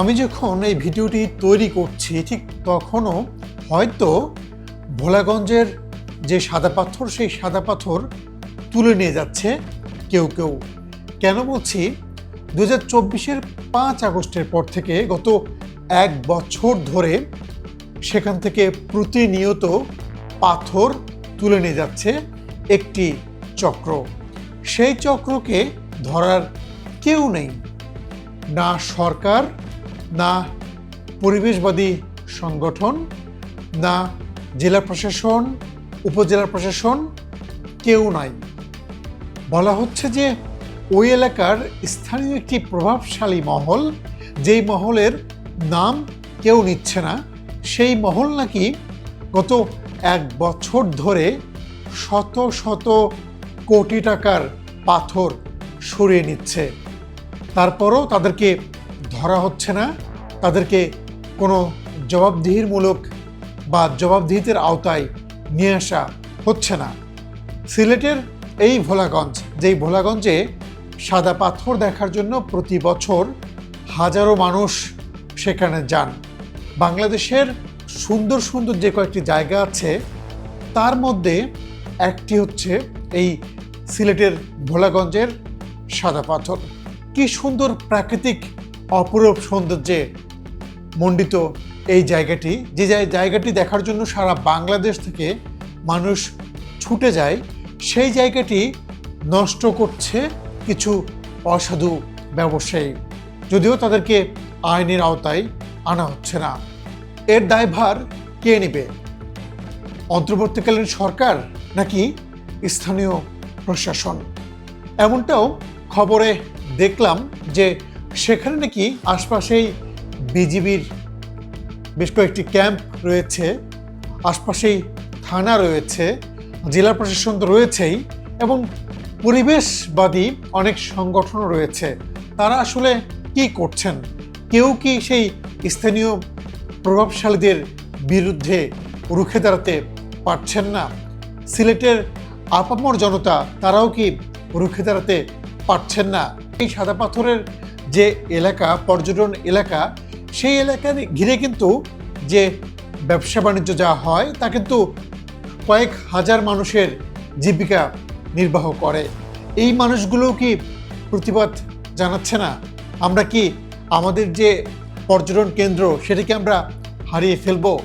আমি যখন এই ভিডিওটি তৈরি করছি, ঠিক তখনও হয়তো ভোলাগঞ্জের যে সাদা পাথর, সেই সাদা পাথর তুলে নিয়ে যাচ্ছে কেউ কেউ। কেন বলছি? দু হাজার চব্বিশের পাঁচ আগস্টের পর থেকে গত এক বছর ধরে সেখান থেকে প্রতিনিয়ত পাথর তুলে নিয়ে যাচ্ছে একটি চক্র। সেই চক্রকে ধরার কেউ নেই। না সরকার না পরিবেশবাদী সংগঠন, না জেলা প্রশাসন, উপজেলা প্রশাসন, কেউ নাই। বলা হচ্ছে যে ওই এলাকার স্থানীয় একটি প্রভাবশালী মহল, যেই মহলের নাম কেউ নিচ্ছে না, সেই মহল নাকি গত এক বছর ধরে শত শত কোটি টাকার পাথর সরিয়ে নিচ্ছে। তারপরও তাদেরকে ধরা হচ্ছে না। তাদেরকে কোনো জবাবদিহিরমূলক বা জবাবদিহিতের আওতায় নিয়ে আসা হচ্ছে না। সিলেটের এই ভোলাগঞ্জ, যেই ভোলাগঞ্জে সাদা পাথর দেখার জন্য প্রতি বছর হাজারো মানুষ সেখানে যান। বাংলাদেশের সুন্দর সুন্দর যে কয়েকটি জায়গা আছে, তার মধ্যে একটি হচ্ছে এই সিলেটের ভোলাগঞ্জের সাদা পাথর। কি সুন্দর প্রাকৃতিক অপরূপ সৌন্দর্যে মণ্ডিত এই জায়গাটি। যে জায়গাটি দেখার জন্য সারা বাংলাদেশ থেকে মানুষ ছুটে যায়, সেই জায়গাটি নষ্ট করছে কিছু অসাধু ব্যবসায়ী। যদিও তাদেরকে আইনের আওতায় আনা হচ্ছে না। এর দায়ভার কে নেবে? অন্তর্বর্তীকালীন সরকার নাকি স্থানীয় প্রশাসন? এমনটাও খবরে দেখলাম যে সেখানে নাকি আশপাশেই বিজিবির বেশ কয়েকটি ক্যাম্প রয়েছে, আশপাশেই থানা রয়েছে, জেলা প্রশাসন তো রয়েছেই, এবং পরিবেশবাদী অনেক সংগঠন রয়েছে। তারা আসলে কি করছেন? কেউ কি সেই স্থানীয় প্রভাবশালীদের বিরুদ্ধে রুখে দাঁড়াতে পারছেন না? সিলেটের আপামর জনতা, তারাও কি রুখে দাঁড়াতে পারছেন না? এই সাদা পাথরের যে এলাকা, পর্যটন এলাকা, সেই এলাকা ঘিরে কিন্তু যে ব্যবসা বাণিজ্য যা হয়, তা কিন্তু কয়েক হাজার মানুষের জীবিকা নির্বাহ করে। এই মানুষগুলো কি প্রতিবাদ জানাচ্ছে না? আমরা কি আমাদের যে পর্যটন কেন্দ্র, সেটাকে আমরা হারিয়ে ফেলব?